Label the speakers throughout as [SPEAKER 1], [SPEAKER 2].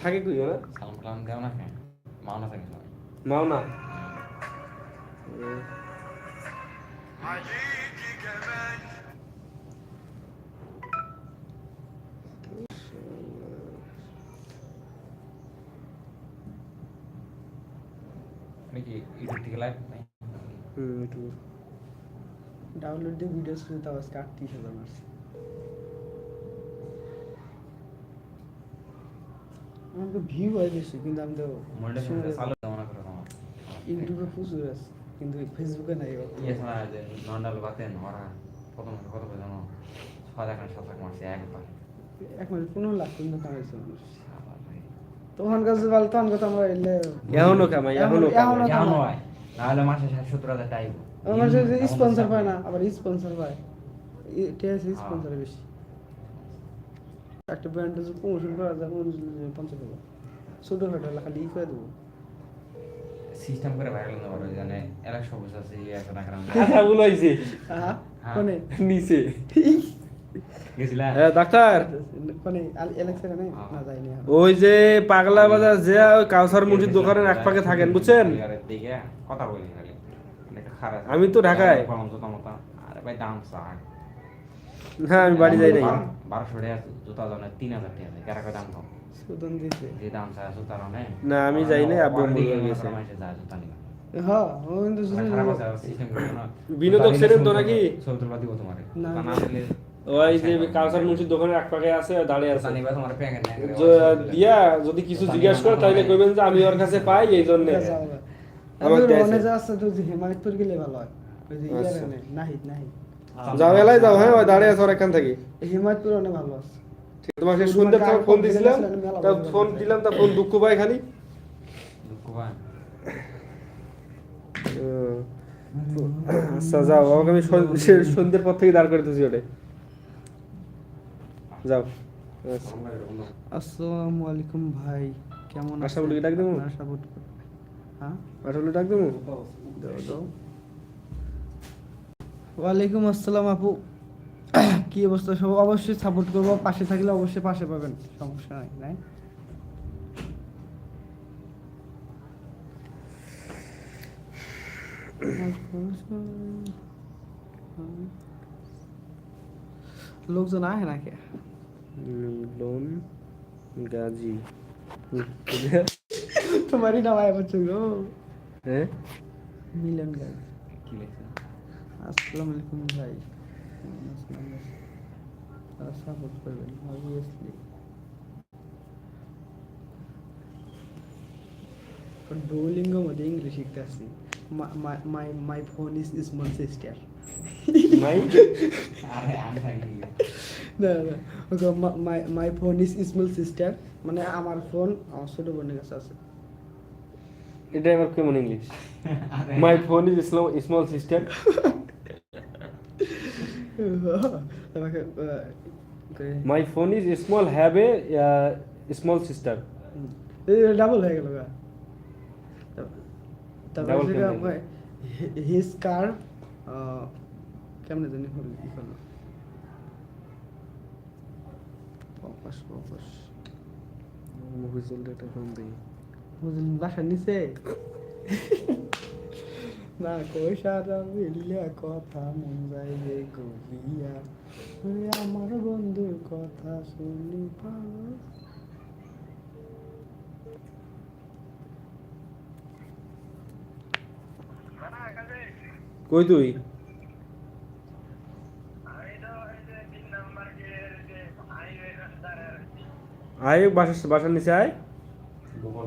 [SPEAKER 1] থাকে কই ওরা?
[SPEAKER 2] সালাম কালাম দেও না কেন? মাওনা থাকে সবাই।
[SPEAKER 1] মাও না
[SPEAKER 2] আপনি ইউটিউব থেকে লাইভ
[SPEAKER 1] হুম
[SPEAKER 3] ডাউনলোড দিয়ে ভিডিও শুরু তাও আজকে আটত্রিশ হাজার মারছে আমার তো ভিউ হয় বেশি কিন্তু আমি তো ইউটিউবে প্রচুর আছে কিন্তু ফেসবুকে নাই।
[SPEAKER 2] ইয়ে নন্ডাল বাতেন ওরা প্রথম কত করে জানো? ছয় লাখ সাত লাখ মারছে একবার।
[SPEAKER 3] এক মিনিট পনেরো লাখ কিন্তু কামাইছে মানুষ। তখন কাছে ভালো তখন কথা আমরা এলে
[SPEAKER 1] এখনও কামাই এখনও
[SPEAKER 3] এখনো-
[SPEAKER 1] কামাই।
[SPEAKER 3] এখনো-
[SPEAKER 2] হয়। না মাসে ষাট সত্তর হাজার টাইব
[SPEAKER 3] আমার স্পন্সর পায় না আবার স্পন্সর পায়। টিএসি স্পন্সর বেশি? একটা ব্র্যান্ড যদি প্রমোশন করা যায় পঞ্চাশ হাজার ছোটোখাটো এলাকা খালি ই করে দেবো।
[SPEAKER 2] সিস্টেম করে ভাইরাল না বড় জানে একশো বছর আছে একটা টাকা
[SPEAKER 1] কথা বলাইছে
[SPEAKER 3] আহা
[SPEAKER 2] হ্যাঁ।
[SPEAKER 3] কোনে?
[SPEAKER 1] নিচে।
[SPEAKER 2] গেছিলা?
[SPEAKER 1] এ, ডাক্তার।
[SPEAKER 3] কোনে? এলেক্সা না না যায়নি
[SPEAKER 1] ওই যে পাগলা বাজার যে ওই কাউসার মুড়ির দোকানের এক পাকে থাকেন বুঝছেন?
[SPEAKER 2] দিকে কথা বলি
[SPEAKER 1] আমি তো ঢাকায়।
[SPEAKER 2] আরে ভাই দাম চাক
[SPEAKER 1] হ্যাঁ আমি বাড়ি যাই নাই।
[SPEAKER 2] বারোশো টাকা জুতা জানে তিন হাজার টাকা দেয়। কেরা দাম কম।
[SPEAKER 3] সুদন দিছে।
[SPEAKER 2] যে দাম চায় জুতা রানে
[SPEAKER 1] না, আমি যাই নাই, আব্বু গেছে।
[SPEAKER 2] জুতা
[SPEAKER 3] হ্যাঁ ও কিন্তু
[SPEAKER 2] মানে
[SPEAKER 1] বিনোদক তো নাকি?
[SPEAKER 2] দিব তোমারে।
[SPEAKER 3] না,
[SPEAKER 1] ওই যে দোকানের এক পাকে আছে দাঁড়িয়ে আছে। দিয়া যদি কিছু জিজ্ঞাসা করে তাহলে কইবেন যে আমি ওর কাছে পাই এই জন্য। আমার
[SPEAKER 3] মনে যা আছে তো যে হেমায়তপুর গেলে ভালো হয়। নাহিদ নাহিদ।
[SPEAKER 1] যাও এলাই যাও হ্যাঁ ওই দাঁড়িয়ে আছে ওর এখান থেকে।
[SPEAKER 3] হেমায়তপুর অনেক ভালো আছে।
[SPEAKER 1] তোমাকে ফোন দিছিলাম তা ফোন দিলাম তা ফোন দুঃখ পাই খালি।
[SPEAKER 2] দুঃখ পায়।
[SPEAKER 1] আচ্ছা যাও আমাকে আমি সন্ধ্যের পর থেকে দাঁড় করে দিয়েছি ওটাই যাও। আচ্ছা।
[SPEAKER 3] আসসালামু আলাইকুম ভাই কেমন
[SPEAKER 1] আশা বলি ডাক দেবো?
[SPEAKER 3] আশা বলি হ্যাঁ?
[SPEAKER 1] আসলে ডাক দেবো।
[SPEAKER 3] দাও দাও। ওয়ালাইকুম আসসালাম আপু। কি অবস্থা? সব অবশ্যই সাপোর্ট করব। পাশে থাকলে অবশ্যই পাশে পাবেন। সমস্যা নাই নাই। লোকজন আহে নাকি?
[SPEAKER 1] মিলন গাজী।
[SPEAKER 3] তোমারই নাম আয় বলছো গো।
[SPEAKER 1] হ্যাঁ?
[SPEAKER 3] মিলন গাছ
[SPEAKER 2] কি লেখছে
[SPEAKER 3] আসসালামু আলাইকুম ভাই। তারা সাপোর্ট করবেন অবভিয়াসলি ডুওলিঙ্গো মধ্যে ইংলিশ শিখতে আসছি। My my
[SPEAKER 1] phone
[SPEAKER 2] is small my
[SPEAKER 3] না my phone is small sister মানে আমার ফোন আমার ছোট বোনের কাছে আছে।
[SPEAKER 1] এটা আমার কেমন English my phone is small sister
[SPEAKER 3] তোমাকে
[SPEAKER 1] my phone is small have a small sister
[SPEAKER 3] double হয়ে গেল তারপরে? হিজ কার কেমনে জানি হল ই করল ফোকাস ফোকাস
[SPEAKER 1] মুভিজুল এটা দিই
[SPEAKER 3] বাসার নিচে। না কই সারা মিলিয়া কথা মন গভিয়া ওরে আমার বন্ধুর কথা শুনি পাগল।
[SPEAKER 1] কই তুই? আয় বাসার বাসার নিচে আয়।
[SPEAKER 2] গোপাল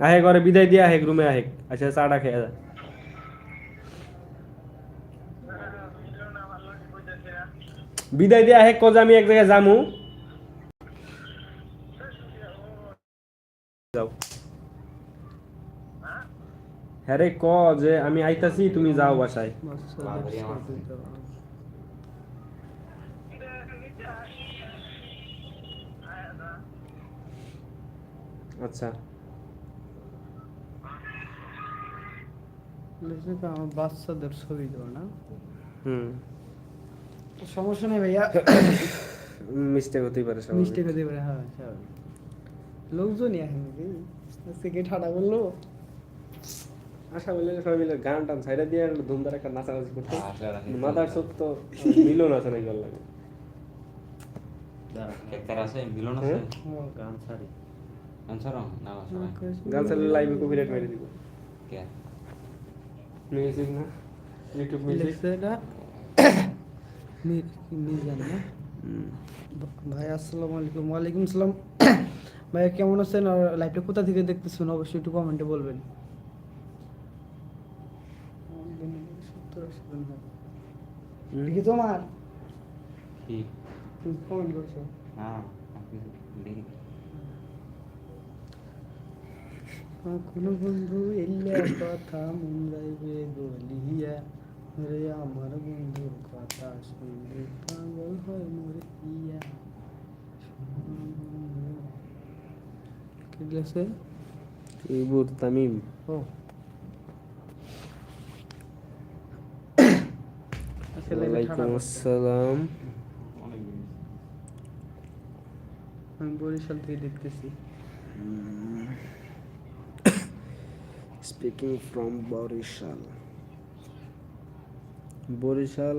[SPEAKER 1] আহে ঘরে বিদায় দিয়ে আহেক রুমে আহেক আচ্ছা চাটা খেয়ে যা। বিদায় দিয়া হে কজ আমি এক জায়গায় যামু। যাও। হ্যাঁ ক যে আমি আইতাছি, তুমি যাও বাসায়। আচ্ছা
[SPEAKER 3] লিখছে কি আমার বাচ্চাদের ছবি দেবো না।
[SPEAKER 1] হুম।
[SPEAKER 3] সমস্যা নেই ভাইয়া।
[SPEAKER 1] মিস্টেক হতেই পারে।
[SPEAKER 3] মিস্টেক হতে পারে হ্যাঁ স্বাভাবিক। লোকজনই এখন কি থেকে ঠাডা করল
[SPEAKER 1] আশা বলে সবাই মিলে গান টান সাইডে দিয়ে ধুমধার একটা নাচানাচি করতে। মাদার সব তো মিলন আছে নাকি ওর লাগে।
[SPEAKER 2] মিলন আছে?
[SPEAKER 1] হ্যাঁ?
[SPEAKER 2] গান ছাড়ো। না
[SPEAKER 1] গান চালিয়ে লাইভে কপিরাইট মেরে দিব।
[SPEAKER 2] কে?
[SPEAKER 1] মিউজিক না? ইউটিউব মিউজিক
[SPEAKER 3] এটা? না। ভাই আসসালামু আলাইকুম। ওয়ালাইকুম আসসালাম ভাই কেমন আছেন? আর লাইভটা কোথা থেকে দেখতেছেন? অবশ্যই একটু কমেন্টে বলবেন। কি তোমার?
[SPEAKER 2] কি?
[SPEAKER 3] কমেন্ট করছ।
[SPEAKER 2] না আপনি লিখি
[SPEAKER 3] কোনো বন্ধু এলে কথা মন যাইবে বলিয়া রে আমার বন্ধুর কথা শুনলে পাগল হয় মোরে ইয়া। কি গেছে
[SPEAKER 1] ইবুর তামিম।
[SPEAKER 3] ও।
[SPEAKER 1] ওয়ালাইকুম আসসালাম।
[SPEAKER 3] আমি বরিশাল থেকে দেখতেছি।
[SPEAKER 1] স্পিকিং ফ্রম বরিশাল বরিশাল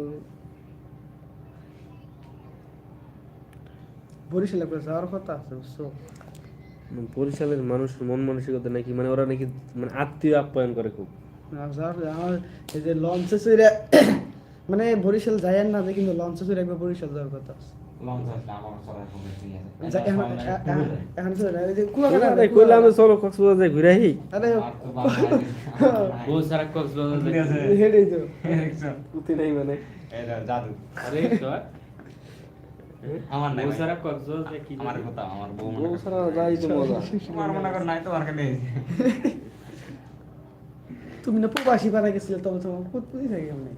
[SPEAKER 3] বরিশালে করে যাওয়ার কথা আছে বুঝছ?
[SPEAKER 1] মানে বরিশালের মানুষের মন মানসিকতা নাকি মানে ওরা নাকি মানে আত্মীয় আপ্যায়ন করে খুব।
[SPEAKER 3] আমার এই যে লঞ্চে মানে বরিশাল যায় না যে কিন্তু লঞ্চে একবার বরিশাল যাওয়ার কথা আছে।
[SPEAKER 2] আমার
[SPEAKER 1] নাই মানে।
[SPEAKER 4] সারা।
[SPEAKER 2] আমার কথা আমার বউ
[SPEAKER 1] বউ
[SPEAKER 2] করে।
[SPEAKER 1] যাই তো মজা
[SPEAKER 2] আমার মনে কর নাই তো আর
[SPEAKER 3] তুমি না প্রবাসী পাড়া গেছিলে তবে তোমার থাকে আমি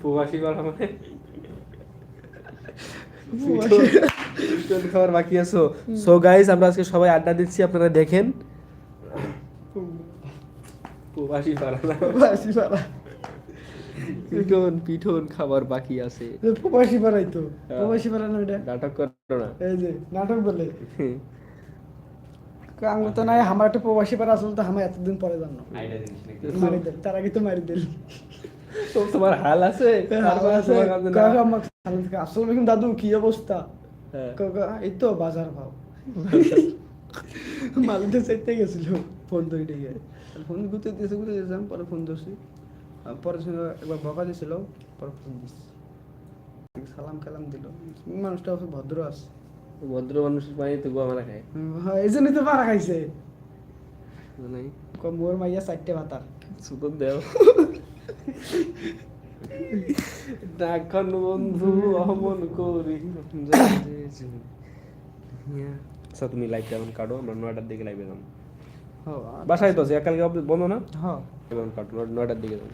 [SPEAKER 1] প্রবাসী করা মানে খাবার বাকি আছো। সো গাইস আমরা আজকে সবাই আড্ডা দিচ্ছি আপনারা দেখেন। প্রবাসী
[SPEAKER 3] প্রবাসী পাড়া।
[SPEAKER 1] পিঠন পিঠন খাবার বাকি আছে।
[SPEAKER 3] প্রবাসী পাড়াই তো। প্রবাসী পাড়া না এটা?
[SPEAKER 1] নাটক করো না।
[SPEAKER 3] এই যে নাটক বলে। তো নাই আমার একটা প্রবাসী পাড়া আসলে তো আমার এতদিন পরে জানো। তার আগে তো মারি দিল
[SPEAKER 1] তোমার হাল আছে তারপরে তোমার কাছে না।
[SPEAKER 3] কাকা আমাকে সালাম থেকে আসলে দাদু কি অবস্থা?
[SPEAKER 1] হ্যাঁ।
[SPEAKER 3] এই তো বাজার ভাব মালদা চাইতে গেছিল ফোন ধরে ডেকে ফোন গুতে দিয়েছে গুতে দিয়েছিলাম পরে ফোন ধরছি। পরে একবার বকা দিয়েছিল পরে ফোন দিচ্ছি সালাম কালাম দিল। মানুষটা ভদ্র আছে
[SPEAKER 1] ভদ্র মানুষের পানি তো গোয়া মারা খায়।
[SPEAKER 3] হ্যাঁ, এই জন্যই তো পাড়া খাইছে।
[SPEAKER 1] মানে
[SPEAKER 3] কম মোর মাইয়া চারটে ভাতার।
[SPEAKER 1] সুতন দেও। ডাকন বন্ধু অমন করি। আচ্ছা তুমি লাইভ কেমন কাটো আমরা নয়টার দিকে লাইভে যাব।
[SPEAKER 3] হ্যাঁ
[SPEAKER 1] বাসায় তো আছে কালকে বন্ধ না?
[SPEAKER 3] হ্যাঁ।
[SPEAKER 1] কেমন কাটো নয়টার দিকে যাব।